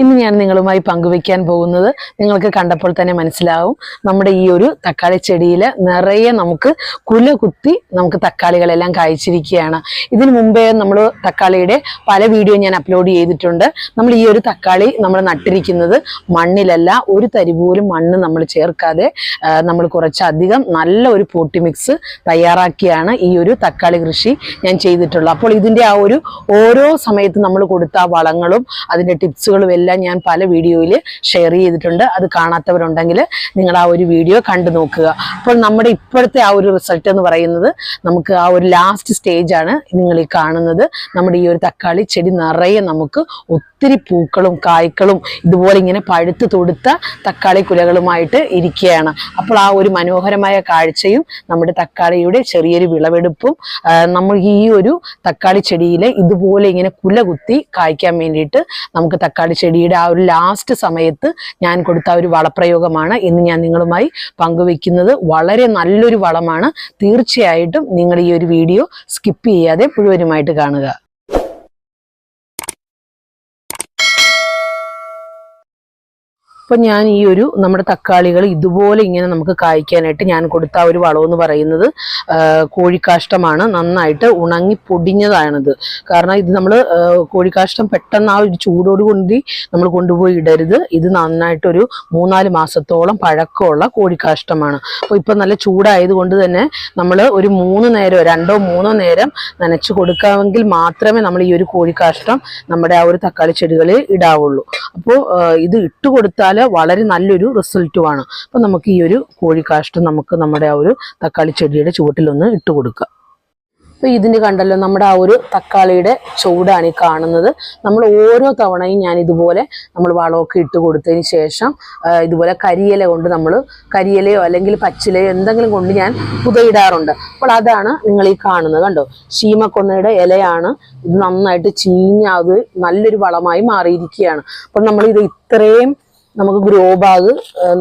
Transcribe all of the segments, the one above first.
ഇന്ന് ഞാൻ നിങ്ങളുമായി പങ്കുവെക്കാൻ പോകുന്നത് നിങ്ങൾക്ക് കണ്ടപ്പോൾ തന്നെ മനസ്സിലാവും. നമ്മുടെ ഈ ഒരു തക്കാളി ചെടിയിൽ നിറയെ നമുക്ക് കുല കുത്തി നമുക്ക് തക്കാളികളെല്ലാം കായ്ച്ചിരിക്കുകയാണ്. ഇതിനു മുമ്പേ നമ്മൾ തക്കാളിയുടെ പല വീഡിയോ ഞാൻ അപ്ലോഡ് ചെയ്തിട്ടുണ്ട്. നമ്മൾ ഈ ഒരു തക്കാളി നമ്മൾ നട്ടിരിക്കുന്നത് മണ്ണിലല്ല ഒരു തരി പോലും മണ്ണ് നമ്മൾ ചേർക്കാതെ നമ്മൾ കുറച്ചധികം നല്ല ഒരു പോട്ടി മിക്സ് തയ്യാറാക്കിയാണ് ഈ ഒരു തക്കാളി കൃഷി ഞാൻ ചെയ്തിട്ടുള്ളത്. അപ്പോൾ ഇതിന്റെ ആ ഒരു ഓരോ സമയത്ത് നമ്മൾ കൊടുത്ത വളങ്ങളും അതിന്റെ ടിപ്സുകളും ഞാൻ പല വീഡിയോയിൽ ഷെയർ ചെയ്തിട്ടുണ്ട്. അത് കാണാത്തവരുണ്ടെങ്കിൽ നിങ്ങൾ ആ ഒരു വീഡിയോ കണ്ടു നോക്കുക. അപ്പോൾ നമ്മുടെ ഇപ്പോഴത്തെ ആ ഒരു റിസൾട്ട് എന്ന് പറയുന്നത് നമുക്ക് ആ ഒരു ലാസ്റ്റ് സ്റ്റേജ് ആണ് നിങ്ങൾ ഈ കാണുന്നത്. നമ്മുടെ ഈ ഒരു തക്കാളി ചെടി നിറയെ നമുക്ക് ഒത്തിരി പൂക്കളും കായ്ക്കളും ഇതുപോലെ ഇങ്ങനെ പഴുത്ത് തൊടുത്ത തക്കാളി കുലകളുമായിട്ട് ഇരിക്കുകയാണ്. അപ്പോൾ ആ ഒരു മനോഹരമായ കാഴ്ചയും നമ്മുടെ തക്കാളിയുടെ ചെറിയൊരു വിളവെടുപ്പും നമ്മൾ ഈ ഒരു തക്കാളി ചെടിയിലെ ഇതുപോലെ ഇങ്ങനെ കുല കുത്തി കായ്ക്കാൻ വേണ്ടിയിട്ട് നമുക്ക് തക്കാളി ചെടിയുടെ ആ ഒരു ലാസ്റ്റ് സമയത്ത് ഞാൻ കൊടുത്ത ഒരു വളപ്രയോഗമാണ്. ഇന്ന് ഞാൻ നിങ്ങളുമായി പങ്കുവെക്കുന്നത് വളരെ നല്ലൊരു വളമാണ്. തീർച്ചയായിട്ടും നിങ്ങൾ ഈ ഒരു വീഡിയോ സ്കിപ്പ് ചെയ്യാതെ മുഴുവനുമായിട്ട് കാണുക. അപ്പൊ ഞാൻ ഈ ഒരു നമ്മുടെ തക്കാളികൾ ഇതുപോലെ ഇങ്ങനെ നമുക്ക് കായ്ക്കാനായിട്ട് ഞാൻ കൊടുത്ത ഒരു വളം എന്ന് പറയുന്നത് കോഴിക്കാഷ്ടമാണ്. നന്നായിട്ട് ഉണങ്ങി പൊടിഞ്ഞതാണിത്. കാരണം ഇത് നമ്മൾ കോഴിക്കാഷ്ടം പെട്ടെന്ന് ആ ഒരു ചൂടോട് കൊണ്ടി നമ്മൾ കൊണ്ടുപോയി ഇടരുത്. ഇത് നന്നായിട്ടൊരു മൂന്നാൽ മാസത്തോളം പഴക്കമുള്ള കോഴിക്കാഷ്ടമാണ്. അപ്പോൾ ഇപ്പം നല്ല ചൂടായതുകൊണ്ട് തന്നെ നമ്മൾ ഒരു മൂന്ന് നേരം രണ്ടോ മൂന്നോ നേരം നനച്ച് കൊടുക്കാമെങ്കിൽ മാത്രമേ നമ്മൾ ഈ ഒരു കോഴിക്കാഷ്ടം നമ്മുടെ ആ ഒരു തക്കാളി ചെടികളിൽ ഇടാവുള്ളൂ. അപ്പോൾ ഇത് ഇട്ട് കൊടുത്താൽ വളരെ നല്ലൊരു റിസൾട്ടുമാണ്. അപ്പോൾ നമുക്ക് ഈ ഒരു കോഴിക്കാഷ്ടം നമുക്ക് നമ്മുടെ ആ ഒരു തക്കാളി ചെടിയുടെ ചുവട്ടിലൊന്ന് ഇട്ട് കൊടുക്കുക അപ്പോൾ ഇതിന് കണ്ടല്ലോ നമ്മുടെ ആ ഒരു തക്കാളിയുടെ ചൂടാണ് ഈ കാണുന്നത്. നമ്മൾ ഓരോ തവണയും ഞാൻ ഇതുപോലെ നമ്മൾ വളമൊക്കെ ഇട്ട് കൊടുത്തതിന് ശേഷം ഇതുപോലെ കരിയില കൊണ്ട് നമ്മൾ കരിയിലയോ അല്ലെങ്കിൽ പച്ചിലയോ എന്തെങ്കിലും കൊണ്ട് ഞാൻ പുതയിടാറുണ്ട്. അപ്പോൾ അതാണ് നിങ്ങൾ ഈ കാണുന്നത് കണ്ടോ? ശീമക്കൊന്നയുടെ ഇലയാണ്. ഇത് നന്നായിട്ട് ചീഞ്ഞ അത് നല്ലൊരു വളമായി മാറിയിരിക്കുകയാണ്. അപ്പോൾ നമ്മൾ ഇത് ഇത്രയും നമുക്ക് ഗ്രോ ബാഗ്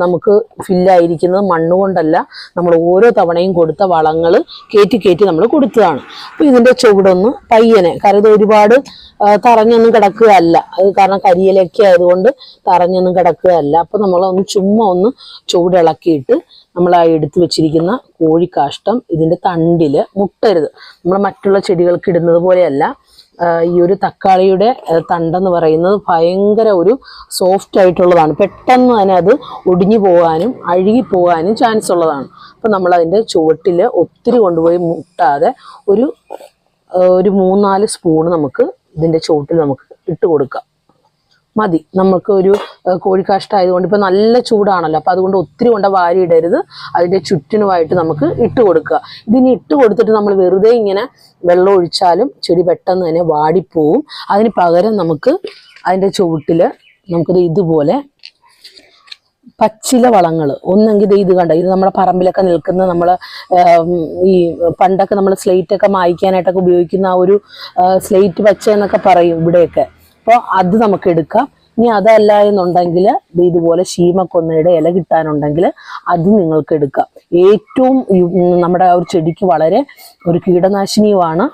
നമുക്ക് ഫില്ലായിരിക്കുന്നത് മണ്ണ് കൊണ്ടല്ല. നമ്മൾ ഓരോ തവണയും കൊടുത്ത വളങ്ങൾ കയറ്റി കയറ്റി നമ്മൾ കൊടുത്തതാണ്. അപ്പോൾ ഇതിന്റെ ചുവടൊന്ന് പയ്യനെ കാരണം ഇത് ഒരുപാട് തറഞ്ഞൊന്നും കിടക്കുകയല്ല. അത് കാരണം കരിയിലൊക്കെ ആയതുകൊണ്ട് തറഞ്ഞൊന്നും കിടക്കുകയല്ല. അപ്പോൾ നമ്മളൊന്ന് ചുമ്മാ ഒന്ന് ചുവടിളക്കിയിട്ട് നമ്മൾ ആ എടുത്തു വെച്ചിരിക്കുന്ന കോഴിക്കാഷ്ടം ഇതിന്റെ തണ്ടിൽ മുട്ടരുത്. നമ്മൾ മറ്റുള്ള ചെടികൾക്ക് ഇടുന്നത് പോലെയല്ല. ഈ ഒരു തക്കാളിയുടെ തണ്ടെന്ന് പറയുന്നത് ഭയങ്കര ഒരു സോഫ്റ്റ് ആയിട്ടുള്ളതാണ്. പെട്ടെന്ന് തന്നെ അത് ഒടിഞ്ഞു പോകാനും അഴുകി പോകാനും ചാൻസ് ഉള്ളതാണ്. അപ്പം നമ്മൾ അതിന്റെ ചുവട്ടിൽ ഒത്തിരി കൊണ്ടുപോയി മുട്ടാതെ ഒരു ഒരു മൂന്നാൽ സ്പൂണ് നമുക്ക് ഇതിന്റെ ചുവട്ടിൽ നമുക്ക് ഇട്ട് കൊടുക്കാം. മതി. നമുക്ക് ഒരു ഏഹ്, കോഴിക്കാഷ്ടം ആയതുകൊണ്ട് ഇപ്പൊ നല്ല ചൂടാണല്ലോ. അപ്പം അതുകൊണ്ട് ഒത്തിരി കൊണ്ട് വാരി ഇടരുത്. അതിന്റെ ചുറ്റിനുമായിട്ട് നമുക്ക് ഇട്ട് കൊടുക്കുക. ഇതിന് ഇട്ട് കൊടുത്തിട്ട് നമ്മൾ വെറുതെ ഇങ്ങനെ വെള്ളം ഒഴിച്ചാലും ചെടി പെട്ടെന്ന് തന്നെ വാടിപ്പോവും. അതിന് പകരം നമുക്ക് അതിന്റെ ചുവട്ടിൽ നമുക്കിത് ഇതുപോലെ പച്ചില വളങ്ങൾ. ഒന്നെങ്കിൽ ഇത് കണ്ട? ഇത് നമ്മുടെ പറമ്പിലൊക്കെ നിൽക്കുന്ന നമ്മൾ ഈ പണ്ടൊക്കെ നമ്മൾ സ്ലേറ്റ് ഒക്കെ മായ്ക്കാനായിട്ടൊക്കെ ഉപയോഗിക്കുന്ന ആ ഒരു സ്ലേറ്റ് പച്ച എന്നൊക്കെ പറയും ഇവിടെയൊക്കെ. അപ്പോൾ അത് നമുക്ക് എടുക്കാം. ഇനി അതല്ല എന്നുണ്ടെങ്കിൽ ഇതുപോലെ ശീമക്കൊന്നയുടെ ഇല കിട്ടാനുണ്ടെങ്കിൽ അത് നിങ്ങൾക്ക് എടുക്കാം. ഏറ്റവും നമ്മുടെ ഒരു ചെടിക്ക് വളരെ ഒരു കീടനാശിനിയുമാണ്.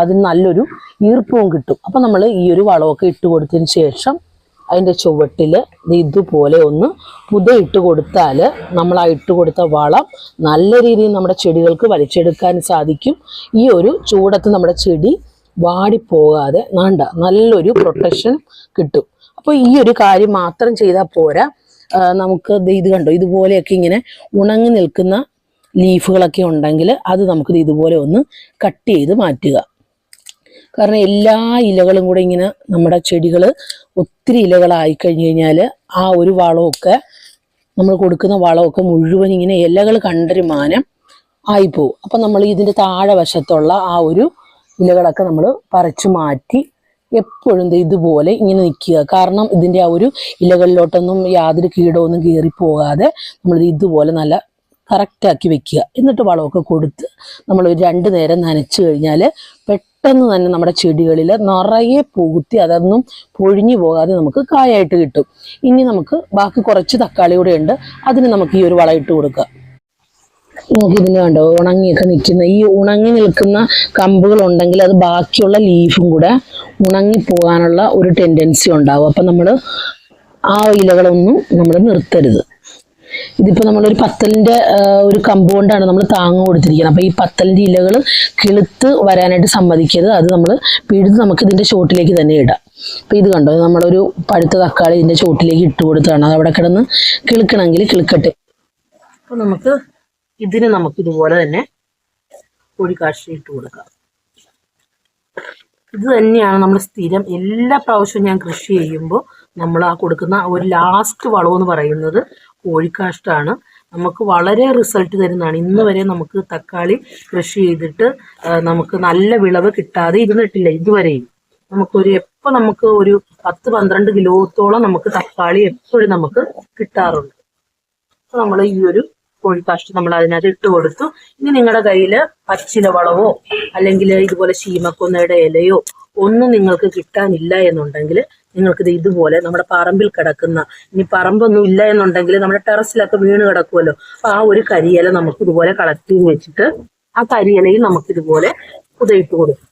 അതിന് നല്ലൊരു ഈർപ്പവും കിട്ടും. അപ്പം നമ്മൾ ഈ ഒരു വളമൊക്കെ ഇട്ട് കൊടുത്തതിന് ശേഷം അതിന്റെ ചുവട്ടിൽ ഇതുപോലെ ഒന്ന് പുതയിട്ട് കൊടുത്താൽ നമ്മൾ ആ ഇട്ട് കൊടുത്ത വളം നല്ല രീതിയിൽ നമ്മുടെ ചെടികൾക്ക് വലിച്ചെടുക്കാൻ സാധിക്കും. ഈ ഒരു ചൂടത്ത് നമ്മുടെ ചെടി വാടിപ്പോകാതെ വേണ്ട നല്ലൊരു പ്രൊട്ടക്ഷൻ കിട്ടും. അപ്പോൾ ഈ ഒരു കാര്യം മാത്രം ചെയ്താൽ പോരാ. നമുക്ക് ഇത് കണ്ടോ? ഇതുപോലെയൊക്കെ ഇങ്ങനെ ഉണങ്ങി നിൽക്കുന്ന ലീഫുകളൊക്കെ ഉണ്ടെങ്കിൽ അത് നമുക്ക് ഇതുപോലെ ഒന്ന് കട്ട് ചെയ്ത് മാറ്റുക. കാരണം എല്ലാ ഇലകളും കൂടെ ഇങ്ങനെ നമ്മുടെ ചെടികൾ ഒത്തിരി ഇലകളായി കഴിഞ്ഞു കഴിഞ്ഞാൽ ആ ഒരു വളമൊക്കെ നമ്മൾ കൊടുക്കുന്ന വളമൊക്കെ മുഴുവൻ ഇങ്ങനെ ഇലകൾ കണ്ടൊരു മാനം ആയിപ്പോവും. അപ്പം നമ്മൾ ഇതിന്റെ താഴെ വശത്തുള്ള ആ ഒരു ഇലകളൊക്കെ നമ്മൾ പറിച്ചു മാറ്റി എപ്പോഴും ഇതുപോലെ ഇങ്ങനെ നിൽക്കുക. കാരണം ഇതിന്റെ ആ ഒരു ഇലകളിലോട്ടൊന്നും യാതൊരു കീടമൊന്നും കയറിപ്പോകാതെ നമ്മൾ ഇതുപോലെ നല്ല കറക്റ്റാക്കി വെക്കുക. എന്നിട്ട് വളമൊക്കെ കൊടുത്ത് നമ്മൾ ഒരു രണ്ട് നേരം നനച്ചു കഴിഞ്ഞാൽ പെട്ടെന്ന് തന്നെ നമ്മുടെ ചെടികളിൽ നിറയെ പൂത്തി അതൊന്നും പൊഴിഞ്ഞു പോകാതെ നമുക്ക് കായായിട്ട് കിട്ടും. ഇനി നമുക്ക് ബാക്കി കുറച്ച് തക്കാളി കൂടെ ഉണ്ട്. അതിന് നമുക്ക് ഈ ഒരു വളം ഇട്ട് കൊടുക്കുക. ഇതിന് കണ്ടോ ഉണങ്ങിയൊക്കെ നിൽക്കുന്ന ഈ ഉണങ്ങി നിൽക്കുന്ന കമ്പുകൾ ഉണ്ടെങ്കിൽ അത് ബാക്കിയുള്ള ലീഫും കൂടെ ഉണങ്ങി പോകാനുള്ള ഒരു ടെൻഡൻസി ഉണ്ടാവും. അപ്പം നമ്മൾ ആ ഇലകളൊന്നും നമ്മൾ നിർത്തരുത്. ഇതിപ്പോൾ നമ്മളൊരു പത്തലിന്റെ ഒരു കമ്പ് കൊണ്ടാണ് നമ്മൾ താങ്ങ് കൊടുത്തിരിക്കുന്നത്. അപ്പോൾ ഈ പത്തലിന്റെ ഇലകൾ കിളുത്ത് വരാനായിട്ട് സമ്മതിക്കരുത്. അത് നമ്മൾ പിഴുത് നമുക്ക് ഇതിന്റെ ചോട്ടിലേക്ക് തന്നെ ഇടാം. അപ്പോൾ ഇത് കണ്ടോ നമ്മളൊരു പഴുത്ത തക്കാളി ഇതിന്റെ ചോട്ടിലേക്ക് ഇട്ട് കൊടുത്തതാണ്. അത് അവിടെ കിടന്ന് കിളുക്കണമെങ്കിൽ കിളുക്കട്ടെ. അപ്പോൾ നമുക്ക് ഇതിന് നമുക്ക് ഇതുപോലെ തന്നെ കോഴിക്കാഷ്ടം ഇട്ട് കൊടുക്കാം. ഇത് തന്നെയാണ് നമ്മൾ സ്ഥിരം എല്ലാ പ്രാവശ്യവും ഞാൻ കൃഷി ചെയ്യുമ്പോൾ നമ്മൾ ആ കൊടുക്കുന്ന ഒരു ലാസ്റ്റ് വളം എന്ന് പറയുന്നത് കോഴിക്കാഷ്ടമാണ് നമുക്ക് വളരെ റിസൾട്ട് തരുന്നതാണ്. ഇന്ന് വരെ നമുക്ക് തക്കാളി കൃഷി ചെയ്തിട്ട് നമുക്ക് നല്ല വിളവ് കിട്ടാതെ ഇരുന്നിട്ടില്ല ഇതുവരെയും. നമുക്കൊരു എപ്പോൾ നമുക്ക് ഒരു പത്ത് പന്ത്രണ്ട് കിലോത്തോളം നമുക്ക് തക്കാളി എപ്പോഴും നമുക്ക് കിട്ടാറുണ്ട്. അപ്പോൾ നമ്മൾ ഈ ഒരു കോഴിക്കാഷ്ടം നമ്മൾ അതിനകത്ത് ഇട്ട് കൊടുത്തു. ഇനി നിങ്ങളുടെ കയ്യിൽ പച്ചില വളവോ അല്ലെങ്കിൽ ഇതുപോലെ ശീമക്കൊന്നയുടെ ഇലയോ ഒന്നും നിങ്ങൾക്ക് കിട്ടാനില്ല എന്നുണ്ടെങ്കിൽ നിങ്ങൾക്ക് ഇത് ഇതുപോലെ നമ്മുടെ പറമ്പിൽ കിടക്കുന്ന ഇനി പറമ്പൊന്നും ഇല്ല എന്നുണ്ടെങ്കിൽ നമ്മുടെ ടെറസിലൊക്കെ വീണ് കിടക്കുമല്ലോ അപ്പൊ ആ ഒരു കരിയില നമുക്ക് ഇതുപോലെ കളക്ട് ചെയ്ത് വെച്ചിട്ട് ആ കരിയിലയിൽ നമുക്ക് ഇതുപോലെ പുതയിട്ട് കൊടുക്കും.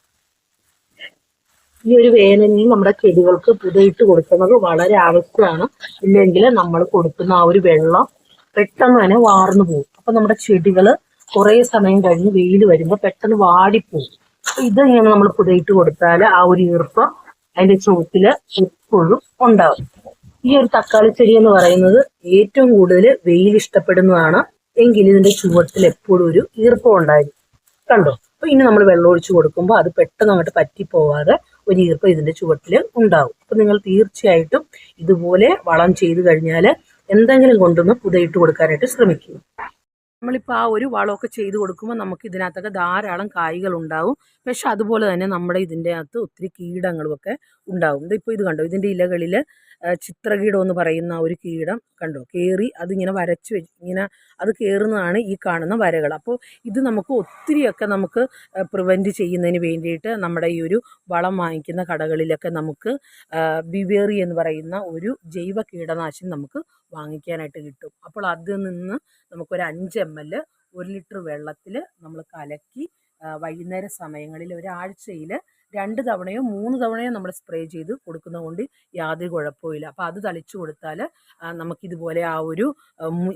ഈ ഒരു വേനലിൽ നമ്മുടെ ചെടികൾക്ക് പുതയിട്ട് കൊടുക്കുന്നത് വളരെ ആവശ്യമാണ്. ഇല്ലെങ്കിൽ നമ്മൾ കൊടുക്കുന്ന ആ ഒരു വെള്ളം പെട്ടെന്ന് തന്നെ വാർന്നു പോകും. അപ്പൊ നമ്മുടെ ചെടികൾ കുറെ സമയം കഴിഞ്ഞ് വെയിൽ വരുമ്പോൾ പെട്ടെന്ന് വാടിപ്പോകും. അപ്പൊ ഇത് ഇങ്ങനെ നമ്മൾ പുതയിട്ട് കൊടുത്താൽ ആ ഒരു ഈർപ്പം അതിന്റെ ചുവട്ടിൽ എപ്പോഴും ഉണ്ടാവും. ഈ ഒരു തക്കാളി ചെടി എന്ന് പറയുന്നത് ഏറ്റവും കൂടുതൽ വെയിൽ ഇഷ്ടപ്പെടുന്നതാണ്. എങ്കിൽ ഇതിന്റെ ചുവട്ടിൽ എപ്പോഴും ഒരു ഈർപ്പം ഉണ്ടായിരിക്കും. കണ്ടോ? അപ്പൊ ഇനി നമ്മൾ വെള്ളം ഒഴിച്ചു കൊടുക്കുമ്പോൾ അത് പെട്ടെന്ന് അങ്ങോട്ട് പറ്റിപ്പോവാതെ ഒരു ഈർപ്പം ഇതിന്റെ ചുവട്ടിൽ ഉണ്ടാവും. അപ്പൊ നിങ്ങൾ തീർച്ചയായിട്ടും ഇതുപോലെ വളം ചെയ്തു കഴിഞ്ഞാൽ എന്തെങ്കിലും കൊണ്ടൊന്ന് പുതയിട്ട് കൊടുക്കാനായിട്ട് ശ്രമിക്കുക നമ്മളിപ്പോൾ ആ ഒരു വളമൊക്കെ ചെയ്ത് കൊടുക്കുമ്പോൾ നമുക്ക് ഇതിനകത്തൊക്കെ ധാരാളം കായ്കൾ ഉണ്ടാവും. പക്ഷെ അതുപോലെ തന്നെ നമ്മുടെ ഇതിന്റെ അകത്ത് ഒത്തിരി കീടങ്ങളും ഒക്കെ ഉണ്ടാവും. ഇതിപ്പോൾ ഇത് കണ്ടോ? ഇതിന്റെ ഇലകളിൽ ചിത്രകീടം എന്ന് പറയുന്ന ഒരു കീടം കണ്ടോ? കയറി അതിങ്ങനെ വരച്ച് വെച്ച് ഇങ്ങനെ അത് കയറുന്നതാണ് ഈ കാണുന്ന വരകൾ. അപ്പോൾ ഇത് നമുക്ക് ഒത്തിരിയൊക്കെ നമുക്ക് പ്രിവെന്റ് ചെയ്യുന്നതിന് വേണ്ടിയിട്ട് നമ്മുടെ ഈ ഒരു വളം വാങ്ങിക്കുന്ന കടകളിലൊക്കെ നമുക്ക് ബിവേറി എന്ന് പറയുന്ന ഒരു ജൈവ കീടനാശിനി നമുക്ക് വാങ്ങിക്കാനായിട്ട് കിട്ടും. അപ്പോൾ അതിൽ നിന്ന് നമുക്കൊരു അഞ്ച് എം എൽ ഒരു ലിറ്റർ വെള്ളത്തിൽ നമ്മൾ കലക്കി വൈകുന്നേര സമയങ്ങളിൽ ഒരാഴ്ചയിൽ രണ്ട് തവണയോ മൂന്ന് തവണയോ നമ്മൾ സ്പ്രേ ചെയ്ത് കൊടുക്കുന്നത് കൊണ്ട് യാതൊരു കുഴപ്പമില്ല അപ്പോൾ അത് തളിച്ചു കൊടുത്താൽ നമുക്കിതുപോലെ ആ ഒരു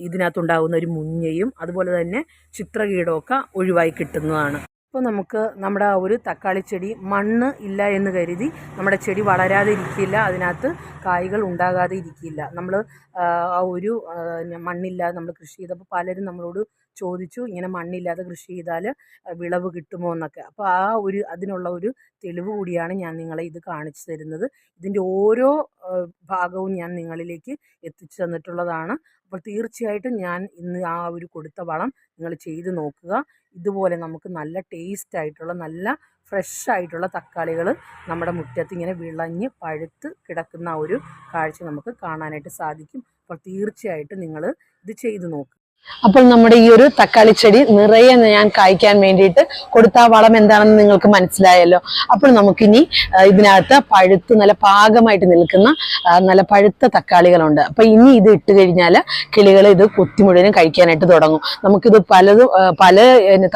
ഇതിനകത്തുണ്ടാകുന്ന ഒരു മുഞ്ഞയും അതുപോലെ തന്നെ ചിത്രകീടമൊക്കെ ഒഴിവായി കിട്ടുന്നതാണ്. ഇപ്പോൾ നമുക്ക് നമ്മുടെ ആ ഒരു തക്കാളി ചെടി മണ്ണ് ഇല്ല എന്ന് കരുതി നമ്മുടെ ചെടി വളരാതെ ഇരിക്കില്ല അതിനകത്ത് കായ്കൾ ഉണ്ടാകാതെ ഇരിക്കില്ല. നമ്മൾ ആ ഒരു മണ്ണില്ല മണ്ണില്ലാതെ നമ്മൾ കൃഷി ചെയ്തപ്പോൾ പലരും നമ്മളോട് ചോദിച്ചു. ഇങ്ങനെ മണ്ണില്ലാതെ കൃഷി ചെയ്താൽ വിളവ് കിട്ടുമോ എന്നൊക്കെ. അപ്പോൾ ആ ഒരു അതിനുള്ള ഒരു തെളിവ് കൂടിയാണ് ഞാൻ നിങ്ങളെ ഇത് കാണിച്ചു തരുന്നത്. ഇതിന്റെ ഓരോ ഭാഗവും ഞാൻ നിങ്ങളിലേക്ക് എത്തിച്ചു തന്നിട്ടുള്ളതാണ്. അപ്പോൾ തീർച്ചയായിട്ടും ഞാൻ ഇന്ന് ആ ഒരു കൊടുത്ത വളം നിങ്ങൾ ചെയ്ത് നോക്കുക. ഇതുപോലെ നമുക്ക് നല്ല ടേസ്റ്റ് ആയിട്ടുള്ള നല്ല ഫ്രഷ് ആയിട്ടുള്ള തക്കാളികൾ നമ്മുടെ മുറ്റത്ത് ഇങ്ങനെ വിളഞ്ഞ് പഴുത്ത് കിടക്കുന്ന ഒരു കാഴ്ച നമുക്ക് കാണാനായിട്ട് സാധിക്കും. അപ്പോൾ തീർച്ചയായിട്ടും നിങ്ങൾ ഇത് ചെയ്ത് നോക്കുക അപ്പോൾ നമ്മുടെ ഈ ഒരു തക്കാളി ചെടി നിറയെ ഞാൻ കായ്ക്കാൻ വേണ്ടിയിട്ട് കൊടുത്ത വളം എന്താണെന്ന് നിങ്ങൾക്ക് മനസ്സിലായല്ലോ. അപ്പോൾ നമുക്കിനി ഇതിനകത്ത് പഴുത്ത് നല്ല പാകമായിട്ട് നിൽക്കുന്ന നല്ല പഴുത്ത തക്കാളികളുണ്ട്. അപ്പൊ ഇനി ഇത് ഇട്ട് കഴിഞ്ഞാൽ കിളികൾ ഇത് കൊത്തി മുഴുവനും കഴിക്കാനായിട്ട് തുടങ്ങും. നമുക്കിത് പലതും പല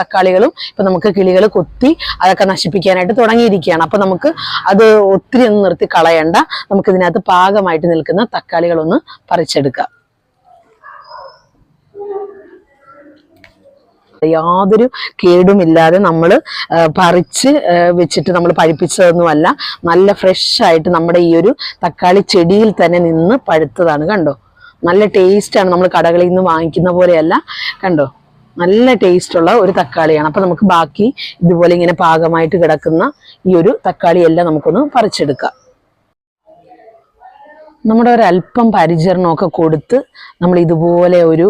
തക്കാളികളും ഇപ്പൊ നമുക്ക് കിളികൾ കൊത്തി അതൊക്കെ നശിപ്പിക്കാനായിട്ട് തുടങ്ങിയിരിക്കുകയാണ്. അപ്പൊ നമുക്ക് അത് ഒത്തിരി ഒന്നും നിർത്തി കളയണ്ട. നമുക്ക് ഇതിനകത്ത് പാകമായിട്ട് നിൽക്കുന്ന തക്കാളികളൊന്ന് പറിച്ചെടുക്കാം. യാതൊരു കേടുമില്ലാതെ നമ്മൾ പറിച്ച് വെച്ചിട്ട് നമ്മൾ പഴിപ്പിച്ചതൊന്നുമല്ല. നല്ല ഫ്രഷായിട്ട് നമ്മുടെ ഈ ഒരു തക്കാളി ചെടിയിൽ തന്നെ നിന്ന് പഴുത്തതാണ്. കണ്ടോ? നല്ല ടേസ്റ്റാണ് നമ്മൾ കടകളിൽ നിന്ന് വാങ്ങിക്കുന്ന പോലെയല്ല. കണ്ടോ? നല്ല ടേസ്റ്റുള്ള ഒരു തക്കാളിയാണ്. അപ്പം നമുക്ക് ബാക്കി ഇതുപോലെ ഇങ്ങനെ പാകമായിട്ട് കിടക്കുന്ന ഈ ഒരു തക്കാളിയെല്ലാം നമുക്കൊന്ന് പറിച്ചെടുക്കാം. നമ്മുടെ ഒരല്പം പരിചരണമൊക്കെ കൊടുത്ത് നമ്മൾ ഇതുപോലെ ഒരു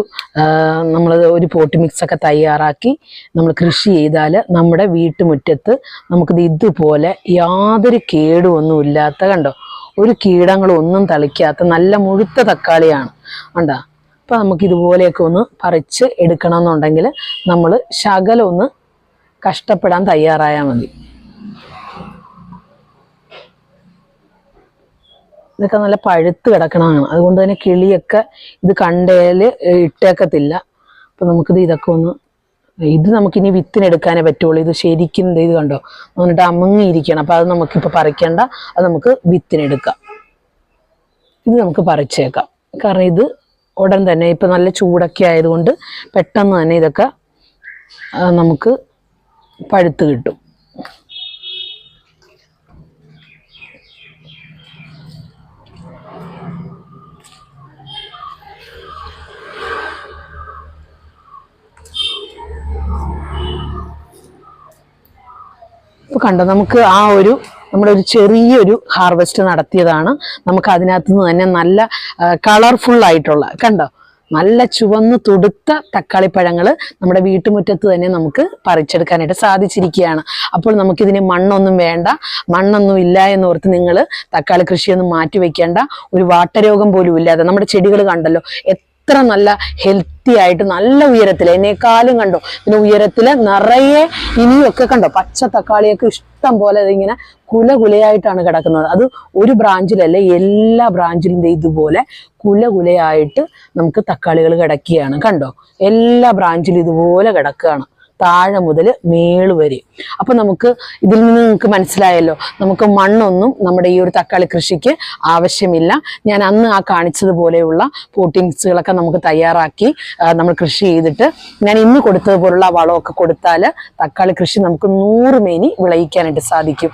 നമ്മൾ ഒരു പോട്ടി മിക്സ് ഒക്കെ തയ്യാറാക്കി നമ്മൾ കൃഷി ചെയ്താൽ നമ്മുടെ വീട്ടുമുറ്റത്ത് നമുക്കിത് ഇതുപോലെ യാതൊരു കേടുമൊന്നും ഇല്ലാത്ത കണ്ടോ? ഒരു കീടങ്ങളും ഒന്നും തളിക്കാത്ത നല്ല മുഴുത്ത തക്കാളിയാണ്. കണ്ടോ? അപ്പം നമുക്ക് ഇതുപോലെയൊക്കെ ഒന്ന് പറിച്ച് എടുക്കണമെന്നുണ്ടെങ്കിൽ നമ്മൾ ശകലം ഒന്ന് കഷ്ടപ്പെടാൻ തയ്യാറായാൽ മതി. ഇതൊക്കെ നല്ല പഴുത്ത് കിടക്കണതാണ്. അതുകൊണ്ട് തന്നെ കിളിയൊക്കെ ഇത് കണ്ടേൽ ഇട്ടേക്കത്തില്ല. അപ്പൊ നമുക്കിത് ഇതൊക്കെ ഒന്ന് ഇത് നമുക്കിനി വിത്തിനെടുക്കാനേ പറ്റുള്ളൂ. ഇത് ശരിക്കും ഇത് കണ്ടോ? എന്നിട്ട് അമങ്ങിയിരിക്കണം. അപ്പൊ അത് നമുക്കിപ്പോൾ പറിക്കണ്ട. അത് നമുക്ക് വിത്തിനെടുക്കാം. ഇത് നമുക്ക് പറിച്ചേക്കാം. കാരണം ഇത് ഉടൻ തന്നെ ഇപ്പം നല്ല ചൂടൊക്കെ ആയതുകൊണ്ട് പെട്ടെന്ന് തന്നെ ഇതൊക്കെ നമുക്ക് പഴുത്ത് കിട്ടും. കണ്ടോ? നമുക്ക് ആ ഒരു നമ്മുടെ ഒരു ചെറിയൊരു ഹാർവെസ്റ്റ് നടത്തിയതാണ്. നമുക്ക് അതിനകത്ത് നിന്ന് തന്നെ നല്ല കളർഫുൾ ആയിട്ടുള്ള കണ്ടോ? നല്ല ചുവന്ന് തുടുത്ത തക്കാളിപ്പഴങ്ങൾ നമ്മുടെ വീട്ടുമുറ്റത്ത് തന്നെ നമുക്ക് പറിച്ചെടുക്കാനായിട്ട് സാധിച്ചിരിക്കുകയാണ്. അപ്പോൾ നമുക്കിതിന് മണ്ണൊന്നും വേണ്ട മണ്ണൊന്നും ഇല്ല എന്നോർത്ത് നിങ്ങൾ തക്കാളി കൃഷിയൊന്നും മാറ്റി വെക്കേണ്ട ഒരു വാട്ടരോഗം പോലും ഇല്ലാതെ നമ്മുടെ ചെടികൾ കണ്ടല്ലോ എത്ര നല്ല ഹെൽത്തി ആയിട്ട് നല്ല ഉയരത്തിൽ എന്നെക്കാളും കണ്ടോ? പിന്നെ ഉയരത്തിൽ നിറയെ ഇനിയൊക്കെ കണ്ടോ? പച്ച തക്കാളിയൊക്കെ ഇഷ്ടം പോലെ ഇതിങ്ങനെ കുല കുലയായിട്ടാണ് കിടക്കുന്നത്. അത് ഒരു ബ്രാഞ്ചിലല്ല എല്ലാ ബ്രാഞ്ചിലും ഇതുപോലെ കുല കുലയായിട്ട് നമുക്ക് തക്കാളികൾ കിടക്കുകയാണ്. കണ്ടോ? എല്ലാ ബ്രാഞ്ചിലും ഇതുപോലെ കിടക്കുകയാണ്. താഴെ മുതൽ മേൾ വരെ. അപ്പൊ നമുക്ക് ഇതിൽ നിന്ന് നിങ്ങൾക്ക് മനസ്സിലായല്ലോ. നമുക്ക് മണ്ണൊന്നും നമ്മുടെ ഈ ഒരു തക്കാളി കൃഷിക്ക് ആവശ്യമില്ല. ഞാൻ അന്ന് ആ കാണിച്ചതുപോലെയുള്ള പോട്ടിങ്സുകളൊക്കെ നമുക്ക് തയ്യാറാക്കി നമ്മൾ കൃഷി ചെയ്തിട്ട് ഞാൻ ഇന്ന് കൊടുത്തതുപോലുള്ള വളമൊക്കെ കൊടുത്താൽ തക്കാളി കൃഷി നമുക്ക് നൂറ് മേനി വിളയിക്കാനായിട്ട് സാധിക്കും.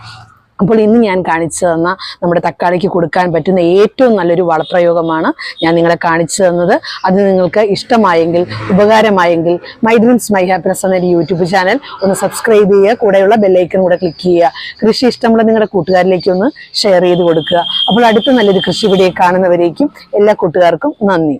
അപ്പോൾ ഇന്ന് ഞാൻ കാണിച്ചു തന്ന നമ്മുടെ തക്കാളിക്ക് കൊടുക്കാൻ പറ്റുന്ന ഏറ്റവും നല്ലൊരു വളപ്രയോഗമാണ് ഞാൻ നിങ്ങളെ കാണിച്ചു തന്നത്. അത് നിങ്ങൾക്ക് ഇഷ്ടമായെങ്കിൽ ഉപകാരമായെങ്കിൽ മൈ ഡ്രീംസ് മൈ ഹാപ്പിനെസ് എന്ന യൂട്യൂബ് ചാനൽ ഒന്ന് സബ്സ്ക്രൈബ് ചെയ്യുക. കൂടെയുള്ള ബെല്ലൈക്കൺ കൂടെ ക്ലിക്ക് ചെയ്യുക. കൃഷി ഇഷ്ടമുള്ള നിങ്ങളുടെ കൂട്ടുകാരിലേക്ക് ഒന്ന് ഷെയർ ചെയ്ത് കൊടുക്കുക. അപ്പോൾ അടുത്ത നല്ലൊരു കൃഷി വീഡിയോ കാണുന്നവരേക്കും എല്ലാ കൂട്ടുകാർക്കും നന്ദി.